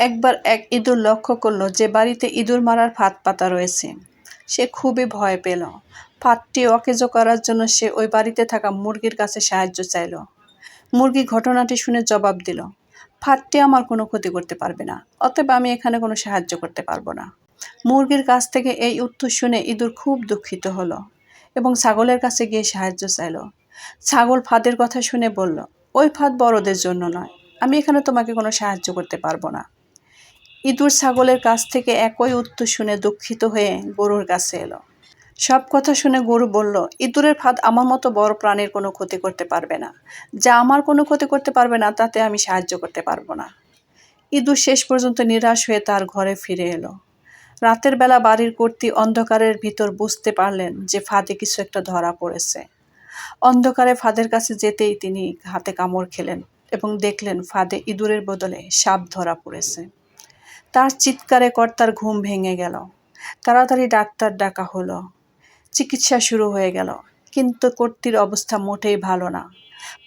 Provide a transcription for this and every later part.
একবার এক ইঁদুর লক্ষ্য করল যে বাড়িতে ইঁদুর মারার ফাঁদ পাতা রয়েছে। সে খুবই ভয় পেল। ফাঁদটি অকেজো করার জন্য সে ওই বাড়িতে থাকা মুরগির কাছে সাহায্য চাইল। মুরগি ঘটনাটি শুনে জবাব দিল, ফাঁদটি আমার কোনো ক্ষতি করতে পারবে না, অতএব আমি এখানে কোনো সাহায্য করতে পারব না। মুরগির কাছ থেকে এই উত্তর শুনে ইঁদুর খুব দুঃখিত হলো এবং ছাগলের কাছে গিয়ে সাহায্য চাইল। ছাগল ফাঁদের কথা শুনে বলল, ওই ফাঁদ বড়দের জন্য নয়, আমি এখানে তোমাকে কোনো সাহায্য করতে পারব না। ইঁদুর ছাগলের কাছ থেকে একই উত্তর শুনে দুঃখিত হয়ে গরুর কাছে এলো। সব কথা শুনে গরু বলল, ইঁদুরের ফাঁদ আমার মতো বড় প্রাণীর কোনো ক্ষতি করতে পারবে না। যা আমার কোনো ক্ষতি করতে পারবে না, তাতে আমি সাহায্য করতে পারব না। ইঁদুর শেষ পর্যন্ত নিরাশ হয়ে তার ঘরে ফিরে এলো। রাতের বেলা বাড়ির কর্তৃ অন্ধকারের ভিতর বুঝতে পারলেন যে ফাঁদে কিছু একটা ধরা পড়েছে। অন্ধকারে ফাঁদের কাছে যেতেই তিনি হাতে কামড় খেলেন এবং দেখলেন ফাঁদে ইঁদুরের বদলে সাপ ধরা পড়েছে। তার চিৎকারে কর্তার ঘুম ভেঙে গেল। তাড়াতাড়ি ডাক্তার ডাকা হলো। চিকিৎসা শুরু হয়ে গেল। কিন্তু কর্তির অবস্থা মোটেই ভালো না।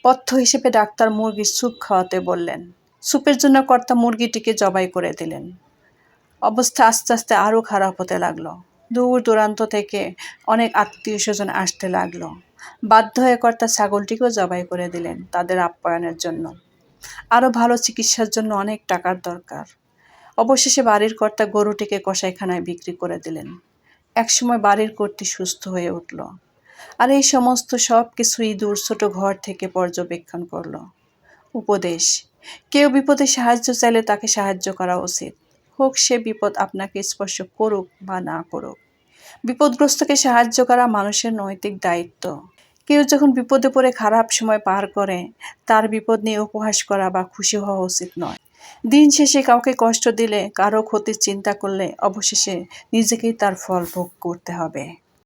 পথ্য হিসেবে ডাক্তার মুরগির স্যুপ খাওয়াতে বললেন। স্যুপের জন্য কর্তা মুরগিটিকে জবাই করে দিলেন। অবস্থা আস্তে আস্তে আরও খারাপ হতে লাগল। দূর দূরান্ত থেকে অনেক আত্মীয় স্বজন আসতে লাগল। বাধ্য হয়ে কর্তা ছাগলটিকেও জবাই করে দিলেন তাদের আপ্যায়নের জন্য। আরও ভালো চিকিৎসার জন্য অনেক টাকার দরকার। অবশেষে বাড়ির কর্তা গরুটিকে কসাইখানায় বিক্রি করে দিলেন। একসময় বাড়ির কর্তি সুস্থ হয়ে উঠল আর এই সমস্ত সব কিছুই দূর ছোট ঘর থেকে পর্যবেক্ষণ করল। উপদেশ, কেউ বিপদে সাহায্য চাইলে তাকে সাহায্য করা উচিত। হোক সে বিপদ আপনাকে স্পর্শ করুক বা না করুক। বিপদগ্রস্তকে সাহায্য করা মানুষের নৈতিক দায়িত্ব। কেউ যখন বিপদে পড়ে খারাপ সময় পার করে, তার বিপদ নিয়ে উপহাস করা বা খুশি হওয়া উচিত নয়। দিন শেষে কাউকে কষ্ট দিলে, কারও ক্ষতির চিন্তা করলে অবশেষে নিজেকেই তার ফল ভোগ করতে হবে।